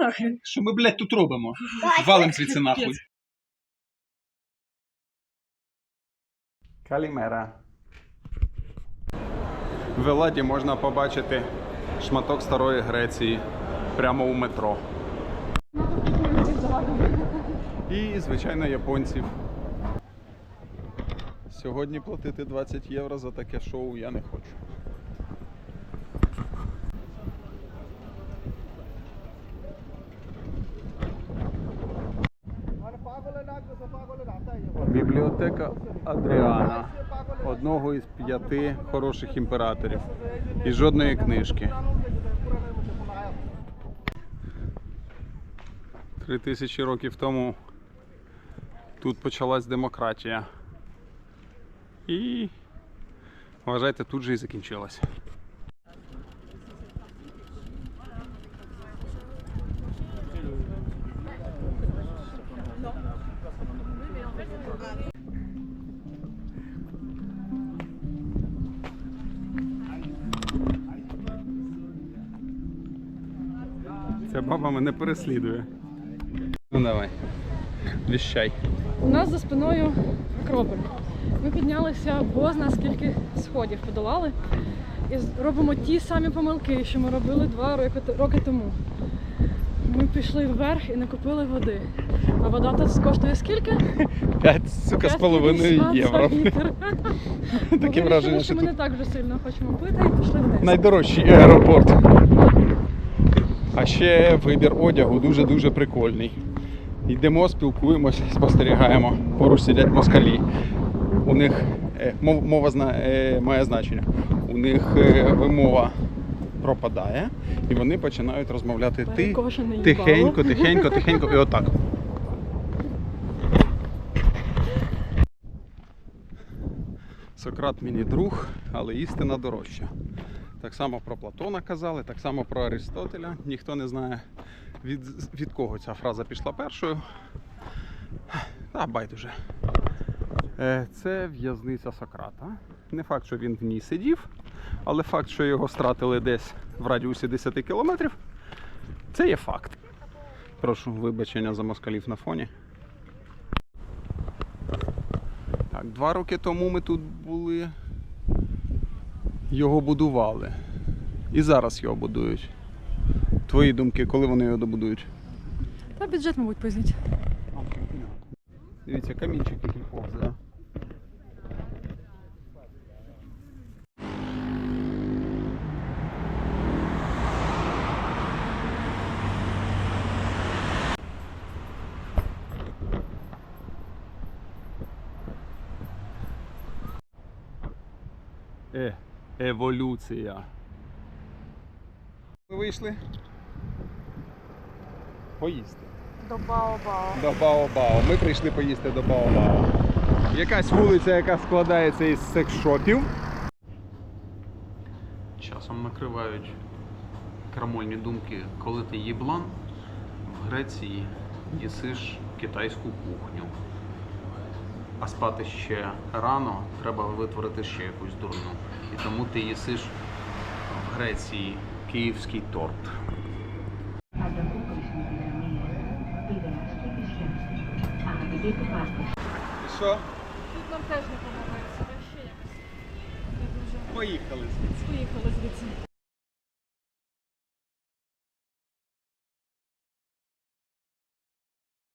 нахрен. Що ми, блядь, тут робимо? Валим звідси нахуй. Калімера. В Еладі можна побачити шматок старої Греції прямо у метро. І, звичайно, японців. Сьогодні платити 20 євро за таке шоу я не хочу. Бібліотека Адріана. Одного із п'яти хороших імператорів. І жодної книжки. Три тисячі років тому тут почалась демократія. І вважайте, тут же і закінчилась. Ця баба мене переслідує. Ну давай. Віщай. У нас за спиною Акрополь. Ми піднялися бозна скільки сходів подолали і робимо ті самі помилки, що ми робили два роки, роки тому. Ми пішли вверх і не купили води. А вода тут коштує скільки? П'ять, сука, з половиною євро. Таке враження, що ми тут не так вже сильно хочемо пити і пішли вниз. найдорожчий аеропорт. А ще вибір одягу дуже-дуже прикольний. Йдемо, спілкуємось, спостерігаємо. Поруч сидять москалі. У них е, мов- мова е, має значення. У них е, вимова пропадає, і вони починають розмовляти ти, тихенько, тихенько, тихенько і отак. Сократ мені друг, але істина дорожча. Так само про Платона казали, так само про Аристотеля. Ніхто не знає, від, від кого ця фраза пішла першою. Та байдуже. Е, Це в'язниця Сократа. Не факт, що він в ній сидів, але факт, що його стратили десь в радіусі 10 кілометрів, це є факт. Прошу вибачення за москалів на фоні. Так, два роки тому ми тут були. Його будували. І зараз його будують. Твої думки, коли вони його добудують? Та бюджет, мабуть, пизніть. Дивіться, камінчик який повзе. Е, еволюція. Ми вийшли. Поїсти. До Бао-Бао. До Бао-Бао. Ми прийшли поїсти до Бао-Бао. Якась вулиця, яка складається із секс-шопів. Часом накривають крамольні думки, коли ти їблан в Греції їсиш китайську кухню. А спати ще рано, треба витворити ще якусь дурну. І тому ти їсиш в Греції київський торт. І що? Тут нам теж не подобається. Ще якось не дуже. Поїхали звідси. Поїхали звідси.